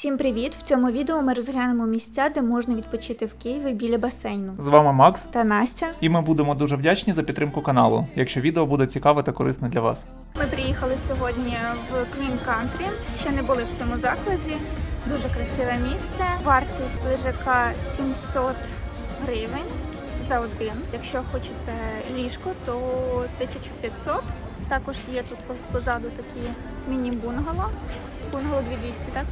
Всім привіт! В цьому відео ми розглянемо місця, де можна відпочити в Києві біля басейну. З вами Макс, Та Настя. і ми будемо дуже вдячні за підтримку каналу, якщо відео буде цікаве та корисне для вас. Ми приїхали сьогодні в Queen Country. Ще не були в цьому закладі. Дуже красиве місце. Вартість лежака 700 гривень за один. Якщо хочете ліжко, то 1500. Також є тут позаду такі міні-бунгало. Бунгало 2200, так?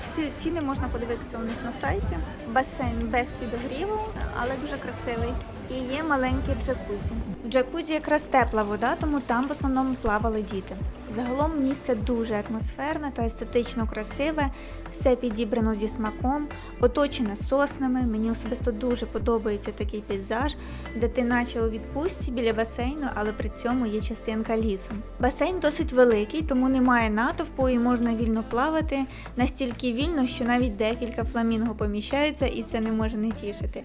Всі ціни можна подивитися у них на сайті. Басейн без підогріву, але дуже красивий. І є маленький джакузі. В джакузі якраз тепла вода, тому там в основному плавали діти. Загалом місце дуже атмосферне та естетично красиве, все підібрано зі смаком, оточене соснами. Мені особисто дуже подобається такий пейзаж, де ти наче у відпустці біля басейну, але при цьому є частинка лісу. Басейн досить великий, тому немає натовпу і можна вільно плавати настільки вільно, що навіть декілька фламінго поміщаються, і це не може не тішити.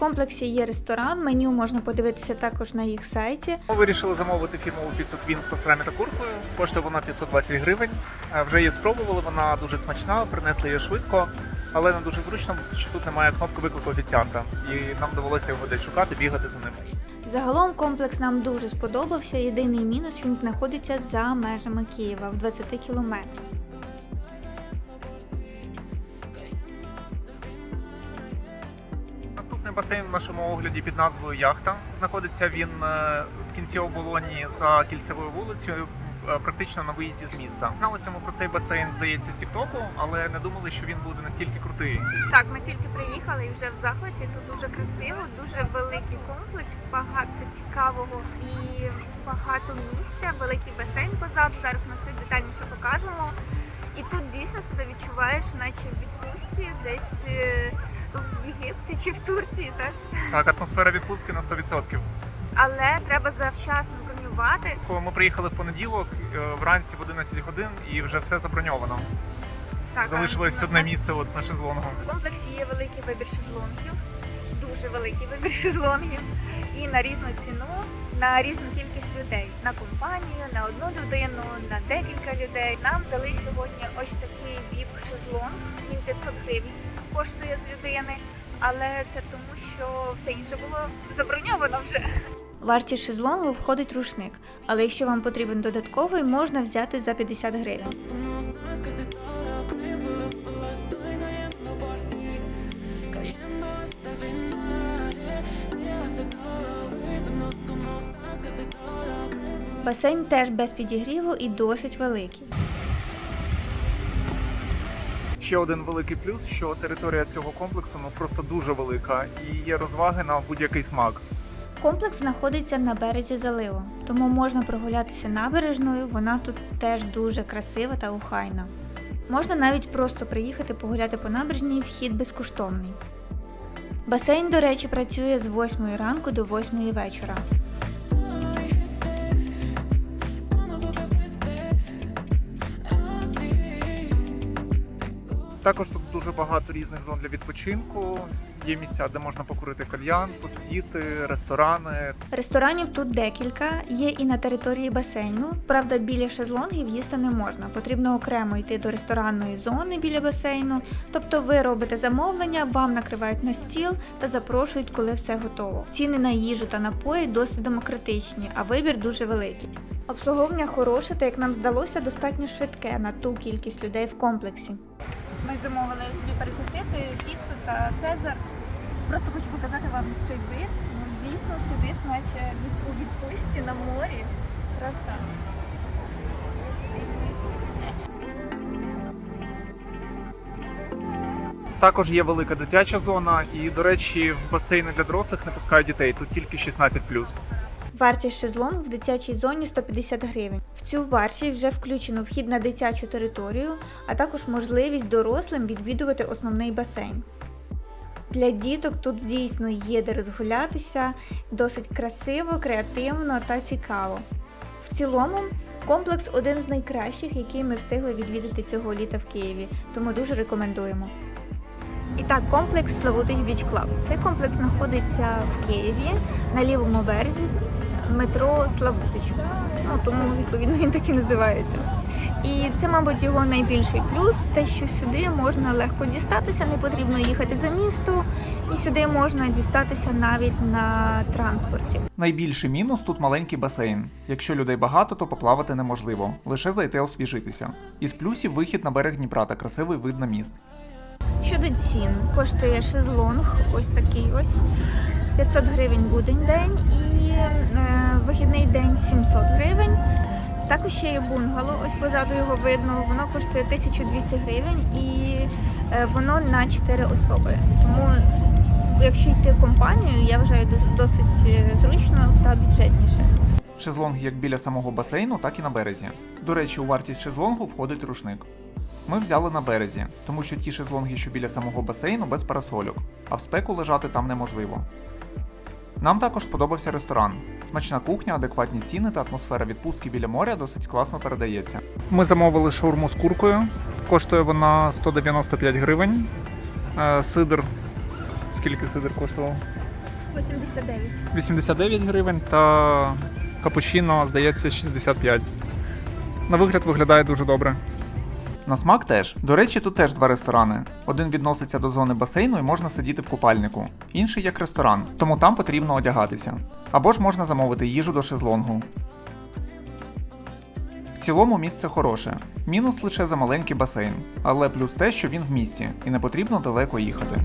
Комплексі є ресторан, меню можна подивитися також на їх сайті. Ми вирішили замовити фірмову піцу Квін з пастрами та куркою. Коштує вона 520 гривень. Е, Вже її спробували, вона дуже смачна, принесли її швидко, але не дуже зручно, що тут немає кнопки виклику офіціанта. І нам довелося його десь шукати, бігати за ним. Загалом комплекс нам дуже сподобався. Єдиний мінус він знаходиться за межами Києва в 20 кілометрах. Нашому огляді під назвою Яхта. Знаходиться він е, в кінці оболоні за кільцевою вулицею, е, практично на виїзді з міста. Зналися ми про цей басейн, здається, з Тіктоку, але не думали, що він буде настільки крутий. Так, ми тільки приїхали і вже в захваті. Тут дуже красиво, дуже великий комплекс, багато цікавого і багато місця, великий басейн позаду. Зараз ми все детальніше покажемо. І тут дійсно себе відчуваєш, наче в відпустці, десь е, в Єгипті чи в Турції, так? Так, атмосфера відпустки на 100%. Але треба завчасно бронювати. Ми приїхали в понеділок е, вранці в 11 годин і вже все заброньовано. Так, Залишилось одне місце от на шезлонгу. В комплексі є великий вибір шезлонгів, дуже великий вибір шезлонгів. І на різну ціну, на різну кількість людей. На компанію, на одну людину, на декілька людей. Нам дали сьогодні ось такий віп шезлонг. Він 500 гривень людини. Але це тому, що все інше було заброньовано вже. Вартість шезлонгу входить рушник, але якщо вам потрібен додатковий, можна взяти за 50 гривень. Басейн теж без підігріву і досить великий. Ще один великий плюс, що територія цього комплексу ну просто дуже велика і є розваги на будь-який смак. Комплекс знаходиться на березі заливу, тому можна прогулятися набережною. Вона тут теж дуже красива та охайна. Можна навіть просто приїхати погуляти по набережній, вхід безкоштовний. Басейн, до речі, працює з 8 ранку до 8 вечора. Також тут дуже багато різних зон для відпочинку. Є місця, де можна покурити кальян, посидіти, ресторани. Ресторанів тут декілька, є і на території басейну. Правда, біля шезлонгів їсти не можна. Потрібно окремо йти до ресторанної зони біля басейну. Тобто ви робите замовлення, вам накривають на стіл та запрошують, коли все готово. Ціни на їжу та напої досить демократичні, а вибір дуже великий. Обслуговування хороше, та як нам здалося, достатньо швидке на ту кількість людей в комплексі. Ми замовили собі перекусити піцу та цезар. Просто хочу показати вам цей вид. Ну, дійсно сидиш, наче десь у відпустці на морі. Краса. Також є велика дитяча зона, і, до речі, в басейни для дорослих не пускають дітей. Тут тільки 16 Вартість шезлонг в дитячій зоні 150 гривень. В цю вартість вже включено вхід на дитячу територію, а також можливість дорослим відвідувати основний басейн. Для діток тут дійсно є де розгулятися, досить красиво, креативно та цікаво. В цілому, комплекс один з найкращих, який ми встигли відвідати цього літа в Києві, тому дуже рекомендуємо. І так, комплекс Славутич Біч Клаб. Цей комплекс знаходиться в Києві на лівому березі метро Славутич. Ну тому відповідно він так і називається. І це, мабуть, його найбільший плюс, те, що сюди можна легко дістатися, не потрібно їхати за місто, і сюди можна дістатися навіть на транспорті. Найбільший мінус тут маленький басейн. Якщо людей багато, то поплавати неможливо, лише зайти освіжитися. Із плюсів вихід на берег Дніпра та красивий вид на міст. Щодо цін, коштує шезлонг, ось такий ось 500 гривень будень день і е, вихідний день 700 гривень. Також ще є бунгало, ось позаду його видно, воно коштує 1200 гривень і е, воно на 4 особи. Тому якщо йти компанією, я вважаю досить е, зручно та бюджетніше. Шезлонги як біля самого басейну, так і на березі. До речі, у вартість шезлонгу входить рушник. Ми взяли на березі, тому що ті шезлонги, що біля самого басейну, без парасольок, а в спеку лежати там неможливо. Нам також сподобався ресторан. Смачна кухня, адекватні ціни та атмосфера відпустки біля моря досить класно передається. Ми замовили шаурму з куркою. Коштує вона 195 гривень. Е, Сидр. Скільки сидр коштував? 89. 89 гривень та капучино, здається, 65. На вигляд виглядає дуже добре. На смак теж. До речі, тут теж два ресторани. Один відноситься до зони басейну і можна сидіти в купальнику, інший як ресторан, тому там потрібно одягатися. Або ж можна замовити їжу до шезлонгу. В цілому місце хороше. Мінус лише за маленький басейн, але плюс те, що він в місті і не потрібно далеко їхати.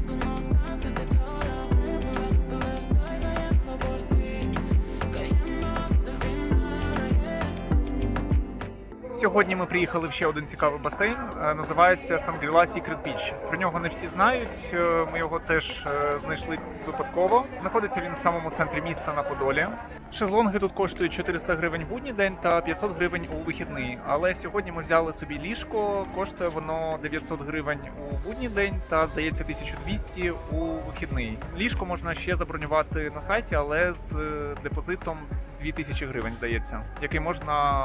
Сьогодні ми приїхали в ще один цікавий басейн. е, Називається Сангріла Secret Beach. Про нього не всі знають. е, Ми його теж е, знайшли випадково. Знаходиться він в самому центрі міста на Подолі. Шезлонги тут коштують 400 гривень будній день та 500 гривень у вихідний. Але сьогодні ми взяли собі ліжко. Коштує воно 900 гривень у будній день та здається 1200 у вихідний. Ліжко можна ще забронювати на сайті, але з депозитом 2000 гривень, здається, який можна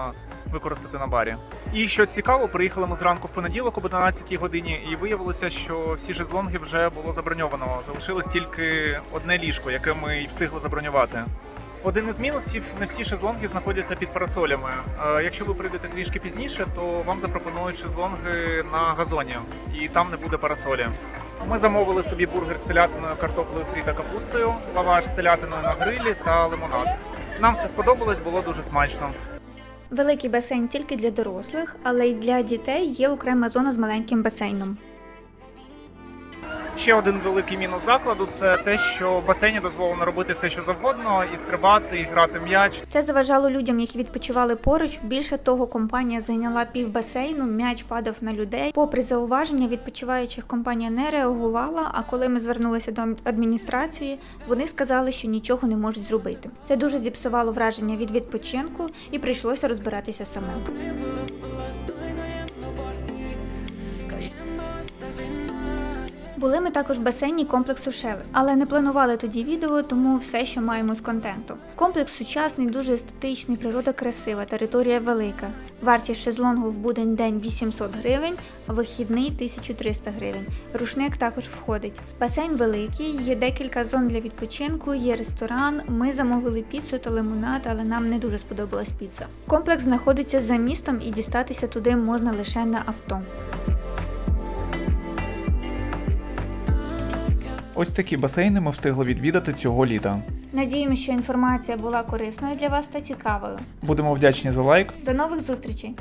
використати на барі. І що цікаво, приїхали ми зранку в понеділок об 11 годині, і виявилося, що всі шезлонги вже було заброньовано. Залишилось тільки одне ліжко, яке ми й встигли забронювати. Один із мінусів не всі шезлонги знаходяться під парасолями. Е, Якщо ви прийдете трішки пізніше, то вам запропонують шезлонги на газоні, і там не буде парасолі. Ми замовили собі бургер з телятиною, картоплею фрі та капустою, лаваш з телятиною на грилі та лимонад. Нам все сподобалось, було дуже смачно. Великий басейн тільки для дорослих, але й для дітей є окрема зона з маленьким басейном. Ще один великий мінус закладу це те, що в басейні дозволено робити все, що завгодно, і стрибати, і грати м'яч. Це заважало людям, які відпочивали поруч. Більше того, компанія зайняла пів басейну, м'яч падав на людей. Попри зауваження, відпочиваючих компанія не реагувала. А коли ми звернулися до адміністрації, вони сказали, що нічого не можуть зробити. Це дуже зіпсувало враження від відпочинку і прийшлося розбиратися самим. Були ми також в басейні комплексу Шевес, але не планували тоді відео, тому все, що маємо з контенту. Комплекс сучасний, дуже естетичний, природа красива, територія велика. Вартість шезлонгу в будень день 800 гривень, а вихідний 1300 гривень. Рушник також входить. Басейн великий, є декілька зон для відпочинку, є ресторан. Ми замовили піцу та лимонад, але нам не дуже сподобалась піца. Комплекс знаходиться за містом і дістатися туди можна лише на авто. Ось такі басейни ми встигли відвідати цього літа. Надіємося, що інформація була корисною для вас та цікавою. Будемо вдячні за лайк. До нових зустрічей!